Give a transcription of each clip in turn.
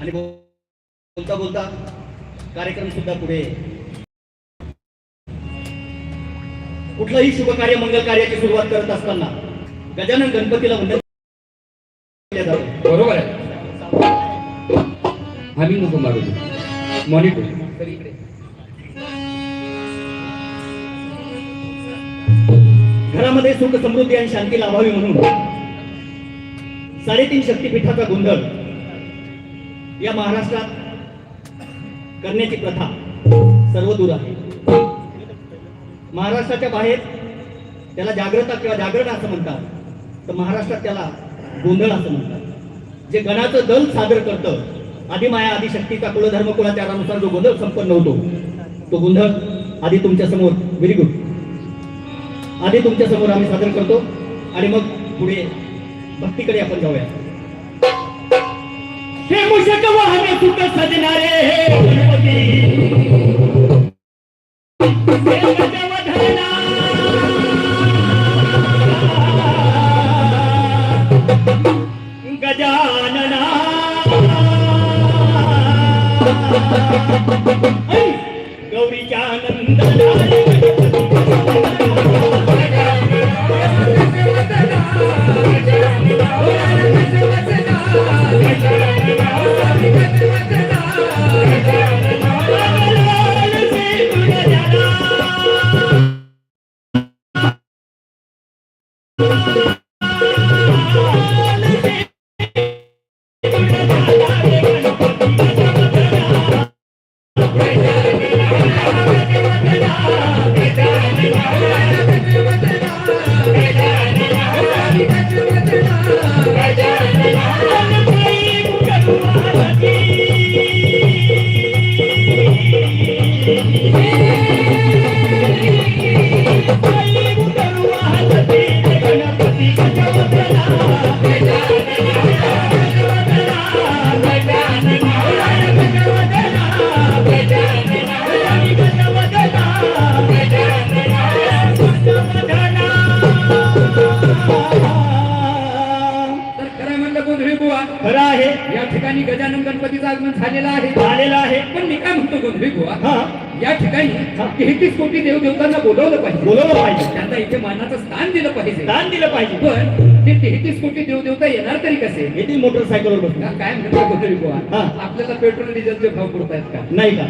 आणि बोल- बोलता बोलता कार्यक्रम सुद्धा पुढे कुठलंही शुभ कार्य मंगल कार्याची सुरुवात करत असताना गजानन गणपतीला वंदन जातं. बरोबर आहे. आम्ही नको मारू. मॉनिटर घरामध्ये सुख समृद्धी आणि शांती लाभावी म्हणून साडेतीन शक्तीपीठाचा गोंधळ या महाराष्ट्रात करण्याची प्रथा सर्व दूर आहे. महाराष्ट्राच्या बाहेर त्याला जागृता किंवा जागरण असं म्हणतात तर महाराष्ट्रात त्याला गोंधळ असं म्हणतात. जे गणाचं दल सादर करतं आदिमाया आदिशक्तीचा कुलधर्म कुलाचारानुसार जो गोंधळ संपन्न होतो तो गोंधळ आधी तुमच्यासमोर व्हेरी गुड आधी तुमच्यासमोर आम्ही सादर करतो आणि मग पुढे भक्तीकडे आपण जाऊया. हे मुशक वाहन सुख सजणारे. झालेलं आहे. आलेला आहे. पण मी काय म्हणतो गोंधळी हा. या ठिकाणी तेहतीस कोटी देवदेवतांना बोलवलं पाहिजे. बोलवलं पाहिजे. त्यांना इथे मानाचं स्थान दिलं पाहिजे. दान दिलं पाहिजे. पण ते तेहतीस कोटी देवदेवता येणार तरी कसे? येतील मोटरसायकलवर बसून काय म्हणतो गोंधळी हा. आपल्याला पेट्रोल डिझेलचे भाव पडतायत का? नाही का?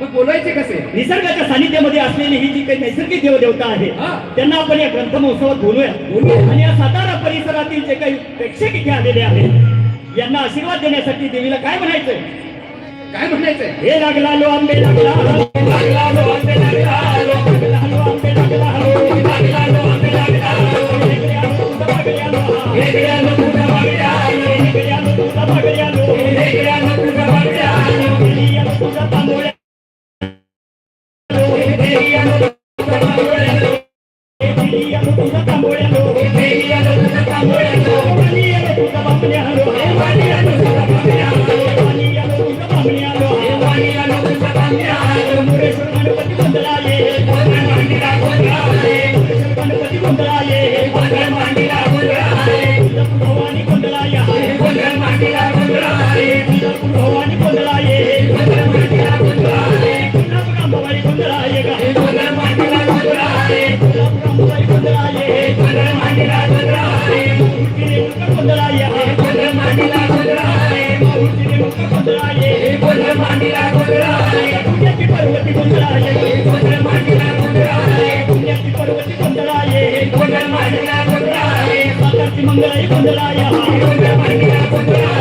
मग बोलायचे कसे? निसर्गाच्या सानिध्यामध्ये असलेली ही जी काही नैसर्गिक देवदेवता आहे. त्यांना आपण या ग्रंथ महोत्सवात बोलूया. बोलूया. आणि या सातारा परिसरातील जे काही प्रेक्षक इथे आलेले आहेत यांना आशीर्वाद देण्यासाठी देवीला काय म्हणायचंय? काय म्हणायचंय? हे लागला लो आंबे लागला लागला लो आंबे लागला लागला Cuando llegue, सातारची मंगळाई गोंधळा या गोंधळ मांडीला गोंधळा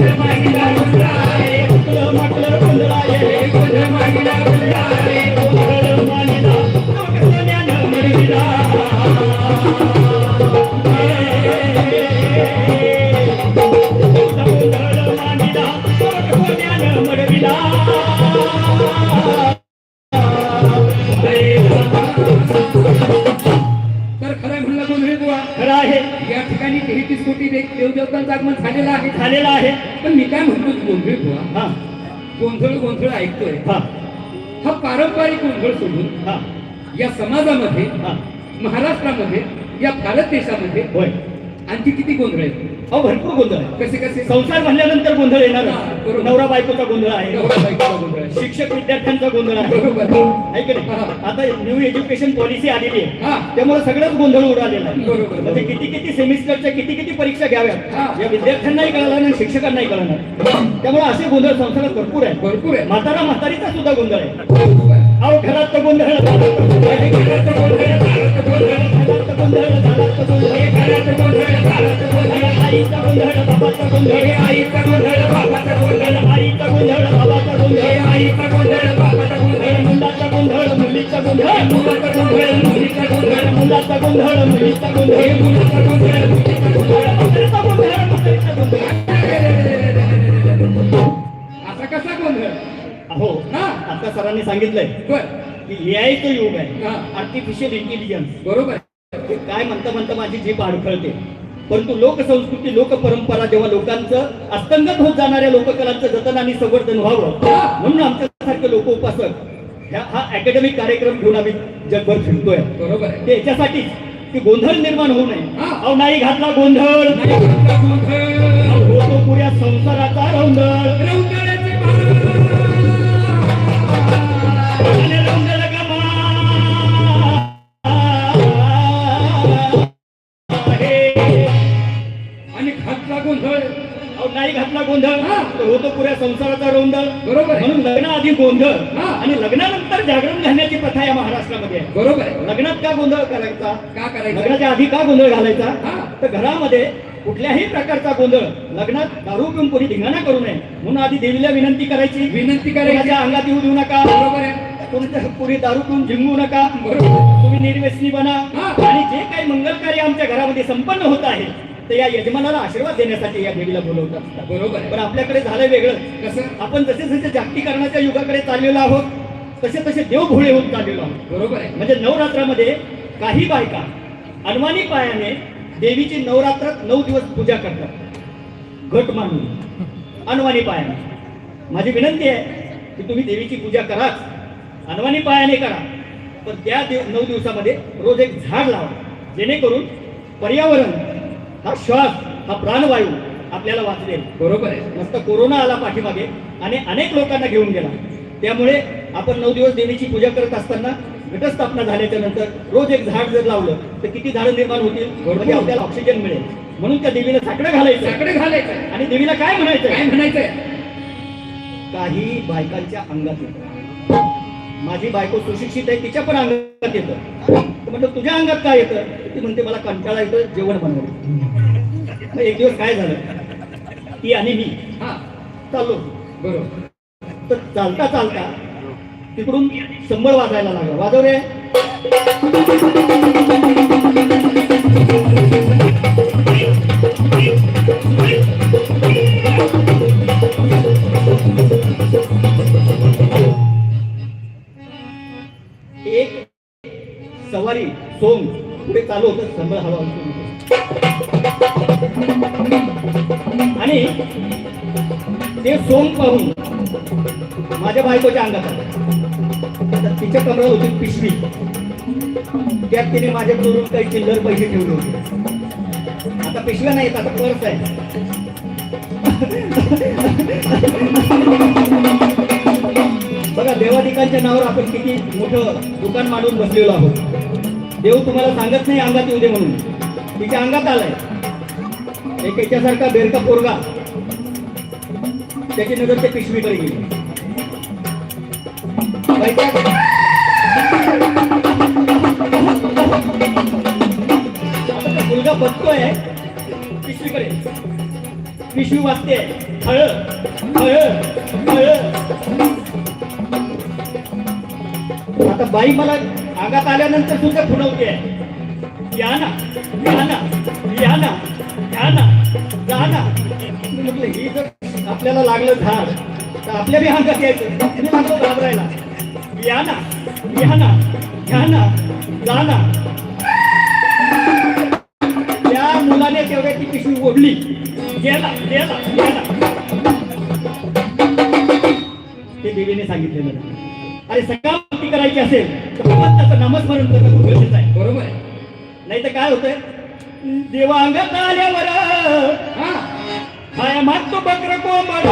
Thank you. गोंधळ बुवा हा. गोंधळ गोंधळ ऐकतोय. हा. हा पारंपरिक गोंधळ सोडून हा. या समाजामध्ये हा. महाराष्ट्रामध्ये या भारत देशामध्ये होय. आणखी किती गोंधळ आहेत? अहो भरपूर गोंधळ आहे. कसे कसे? संसार म्हणल्यानंतर गोंधळ येणार हा, बरोबर. नवरा बायकोचा गोंधळ आहे. नवरा बायकोचा गोंधळ आहे. शिक्षक विद्यार्थ्यांचा गोंधळ आहे. बरोबर. आहे की नाही? हा. आता न्यू एज्युकेशन पॉलिसी आलेली आहे. हा. त्यामुळे सगळंच गोंधळ उडालेला आहे. बरोबर, म्हणजे. किती किती सेमिस्टरच्या किती किती परीक्षा हा. घ्याव्यात या विद्यार्थ्यांनाही कळणार नाही शिक्षकांनाही कळणार त्यामुळे असे गोंधळ संसारात भरपूर आहे भरपूर आहे म्हातारा म्हातारीचा सुद्धा गोंधळ आहे. बरोबर. अहो घरात तर गोंधळ, घरात तर गोंधळ, आईचा गोंधळ, बाबाचा गोंधळ, आईचा गोंधळ, बाबाचा गोंधळ, आईचा गोंधळ, बाबाचा गोंधळ, आईचा गोंधळ, बाबाचा गोंधळ, मुलाचा गोंधळ, मुलीचा गोंधळ, मुलाचा गोंधळ, मुलीचा गोंधळ, मुलाचा गोंधळ, मुलीचा गोंधळ, मुलाचा गोंधळ, मुलीचा गोंधळ, म्हातारीचा गोंधळ, म्हातारीचा गोंधळ. असा कसा गोंधळ? अहो हा? आता सरांनी सांगितलंय की एआयचं युग आहे. आर्टिफिशियल इंटेलिजन्स बरोबर. काय म्हणता म्हणता माझी जीभ अडखळते. परंतु लोकसंस्कृती लोकपरंपरा जेव्हा लोकांचं अस्तंगत होत जाणाऱ्या लोककलांचं जतन आणि संवर्धन व्हावं म्हणून आमच्यासारखे लोक उपासक हा अकॅडमिक कार्यक्रम घेऊन आम्ही जगभर फिरतोय. बरोबर ते याच्यासाठीच की गोंधळ निर्माण होऊ नये. अहो नाही घातला गोंधळ. होतो पुऱ्या संसाराचा रौंदळ गोंधळ. आणि लग्नानंतर जागरण घालण्याची प्रथा या महाराष्ट्रामध्ये बरोबर आहे. लग्नात का गोंधळ करायचा का करायचं? लग्नाच्या आधी का गोंधळ घालायचा. तर घरामध्ये कुठल्याही प्रकारचा गोंधळ लग्नात दारू पिऊन कोणी धिंगाणा करू नये. म्हणून आधी देवीला विनंती करायची. विनंती करायची. अंगात येऊ देऊ नका. बरोबर आहे. कोणत्या पुरी दारू पिऊन झिंगू नका. बरोबर तुम्ही निर्व्यसनी बना. आणि जे काही मंगल कार्य आमच्या घरामध्ये संपन्न होत आहे तर या यजमानाला आशीर्वाद देण्यासाठी या देवीला बोलवत असतात बरोबर पण आपल्याकडे झालं वेगळं. कसं? आपण जसे जसे जागतिकरणाच्या युगाकडे चाललेलो आहोत तसे तसे देव भोळे होत चाललेलो आहोत. बरोबर आहे. म्हणजे नवरात्रामध्ये काही बायका अनवाणी पायाने देवीची नवरात्रात नऊ दिवस पूजा करतात. घट मानून. अनवाणी पायाने. माझी विनंती आहे की तुम्ही देवीची पूजा कराच अनवाणी पायाने करा. पण त्या दिव नऊ दिवसामध्ये रोज एक झाड लावा. जेणेकरून पर्यावरण हा श्वास हा प्राणवायू आपल्याला वाचवेल बरोबर आहे. मस्त कोरोना आला पाठीमागे आणि अनेक लोकांना घेऊन गेला. त्यामुळे आपण नऊ दिवस देवीची पूजा करत असताना घटस्थापना झाल्याच्यानंतर रोज एक झाड जर लावलं तर किती झाडं निर्माण होतील? म्हणजे आपल्याला ऑक्सिजन मिळेल. म्हणून त्या देवीला साकडं घालायचं. साकडे घालायचं. आणि देवीला काय म्हणायचं काय म्हणायचंय? काही बायकांच्या अंगात येतं माझी बायको सुशिक्षित आहे तिच्या पण अंगात येतं. म्हटलं तुझ्या अंगात काय येतं? ती म्हणते मला कंटाळा येतो जेवण बनवलं मग एक दिवस काय झालं? ती आणि मी हा. चाललो. बरोबर. तर चालता चालता तिकडून संबळ वाजायला लागला. वाजव रे चालू होतं संबळ हवा आणि ते सोंग पाहून माझ्या बायकोच्या अंगात आलं. आता तिच्या कमरात होती पिशवी. त्यात तिने माझ्याकडून काही चिल्लर पैसे ठेवले होते. आता पिशव्या नाहीत आता पर्स आहे बघा देवाधिकांच्या नावावर आपण किती मोठं दुकान मांडून बसलेलो आहोत. देव हो तुम्हाला सांगत नाही अंगात येऊ दे म्हणून. तिच्या अंगात आलाय. एक याच्यासारखा बेरका पोरगा. त्याची नजर ते पिशवीकडे गेली. मुलगा बघतोय पिशवीकडे. पिशवी वाचते. हळ हळ हळ. आता बाई मला भागात आल्यानंतर सुद्धा फुलवते या ना या ना या ना या ना जा ना. म्हटलं ही जर आपल्याला लागलं झाड तर आपल्या बी अंगात यायचं. म्हणतो घाबरायला. या ना या ना घ्या ना जा ना. त्या मुलाने तेवढ्या ती पिशवी ओढली. गेला गेला गेला ते देवीने सांगितलेलं. आणि सकाळी करायची असेल तर भगवंताचं नामस्मरण करणं खूप गरजेचं आहे. बरोबर. आहे नाही तर काय होतंय? देवांग आल्यावर हा. माया मागतो बकर कोंबड.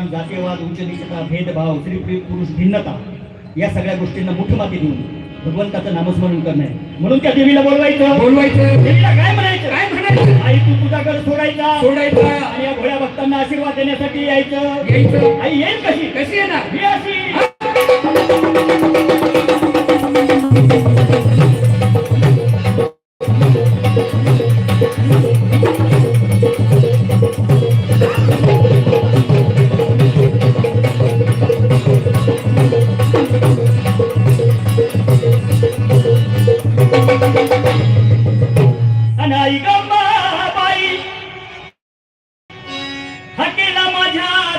समाजकारण जातीयवाद उच्च नीचता भेदभाव स्त्री पुरुष भिन्नता या सगळ्या गोष्टींना मुठ माती देऊन भगवंताचं नामस्मरण करणे म्हणून त्या देवीला बोलवायचं. बोलवायचं. देवीला काय म्हणायचं? काय म्हणायचं? आई तू तुझा घर सोडायचा. सोडायचा. आणि या भोळ्या भक्तांना आशीर्वाद देण्यासाठी यायचं. यायचं. आई येईल कशी? कशी येणार?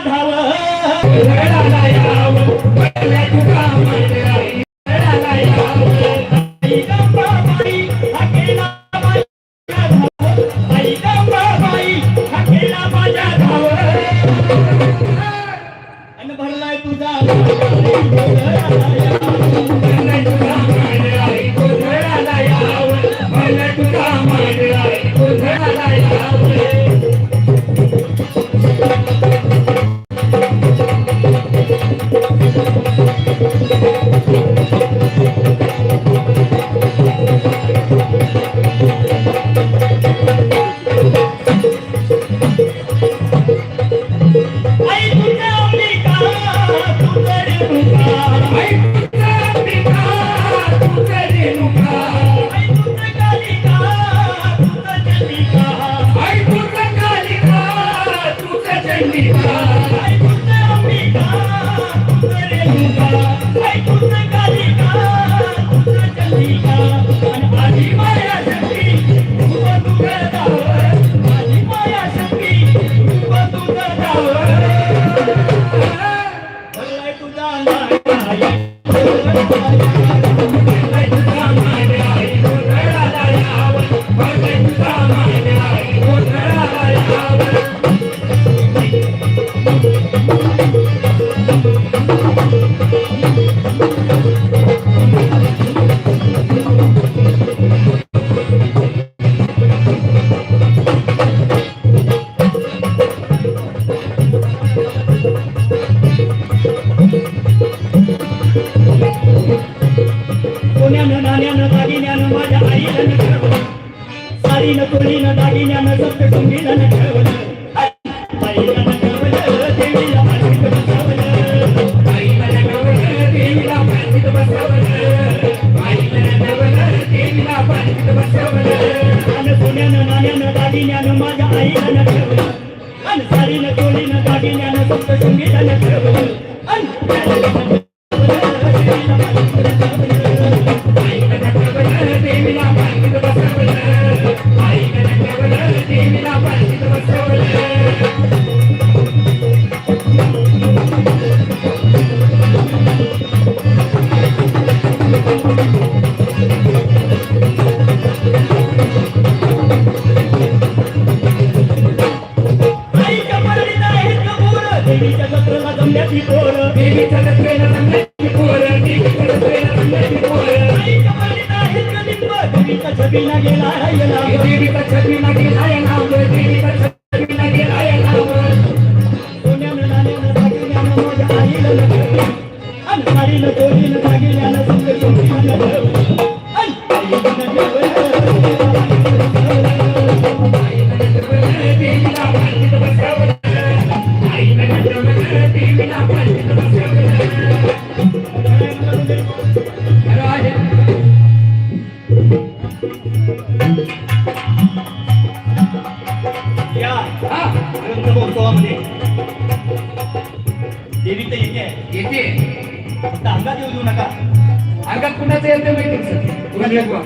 धाव दागिन्यानं माझ्या आईला ठेवलं अन सारीनं चोळीनं दागिन्यानं फक्त संगीतानं ठेवलं अन देवीला पालखीत देवीच्या जत्रेला जमल्याची पोरं देवीच्या जत्रेला जमल्याची पोरं देवीच्या जत्रेला जमल्याची पोरं देवीच्या छबीला गेला राहिला देवीचा छबीला गेलाय नाव देवीचा छबीला गेलाय नाव सोन्यानं नाण्यानं माझ्या आईला ठेवलं अन सारीनं चोळीनं